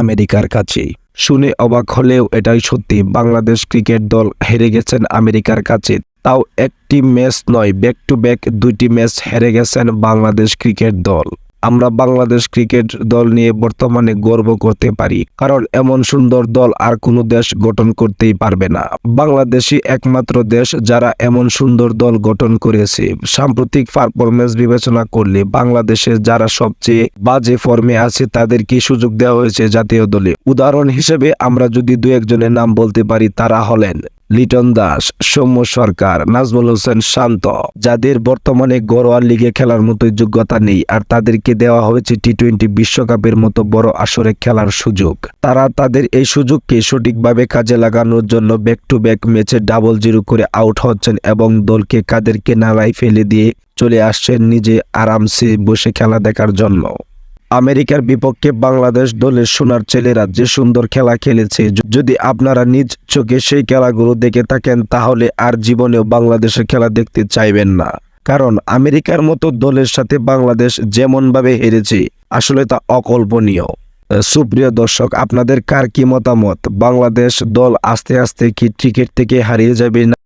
আমেরিকার কাছে শুনে অবাক হলেও এটাই সত্যি, বাংলাদেশ ক্রিকেট দল হেরে গেছেন আমেরিকার কাছে। তাও একটি ম্যাচ নয় ব্যাক টু ব্যাক দুইটি ম্যাচ হেরে গেছেন বাংলাদেশ ক্রিকেট দল। আমরা বাংলাদেশ ক্রিকেট দল নিয়ে বর্তমানে গর্ব করতে পারি, কারণ এমন সুন্দর দল আর কোনো দেশ গঠন করতেই পারবে না। বাংলাদেশই একমাত্র দেশ যারা এমন সুন্দর দল গঠন করেছে। সাম্প্রতিক পারফরমেন্স বিবেচনা করলে বাংলাদেশের যারা সবচেয়ে বাজে ফর্মে আছে, তাদেরকে সুযোগ দেওয়া হয়েছে জাতীয় দলে। উদাহরণ হিসেবে আমরা যদি দু একজনের নাম বলতে পারি, তারা হলেন লিটন দাস, সৌম্য সরকার, নাজমুল হোসেন শান্ত। যাদের বর্তমানে ঘরোয়া লিগে খেলার মতো যোগ্যতা নেই আর তাদেরকে দেওয়া হয়েছে টি টোয়েন্টি বিশ্বকাপের মতো বড় আসরে খেলার সুযোগ। তারা তাদের এই সুযোগকে সঠিকভাবে কাজে লাগানোর জন্য ব্যাক টু ব্যাক ম্যাচে ডাবল জিরো করে আউট হচ্ছেন এবং দলকে কাদেরকে নালায় ফেলে দিয়ে চলে আসছেন নিজে আরামসে বসে খেলা দেখার জন্য। আমেরিকার বিপক্ষে বাংলাদেশ দলের সোনার ছেলেরা যে সুন্দর খেলা খেলেছে। যদি আপনারা নিজ চোখে সেই খেলাগুলো দেখে থাকেন, তাহলে আর জীবনেও বাংলাদেশের খেলা দেখতে চাইবেন না। কারণ আমেরিকার মতো দলের সাথে বাংলাদেশ যেমনভাবে হেরেছে, আসলে তা অকল্পনীয়। সুপ্রিয় দর্শক, আপনাদের কার কি মতামত? বাংলাদেশ দল আস্তে আস্তে কি ক্রিকেট থেকে হারিয়ে যাবে না?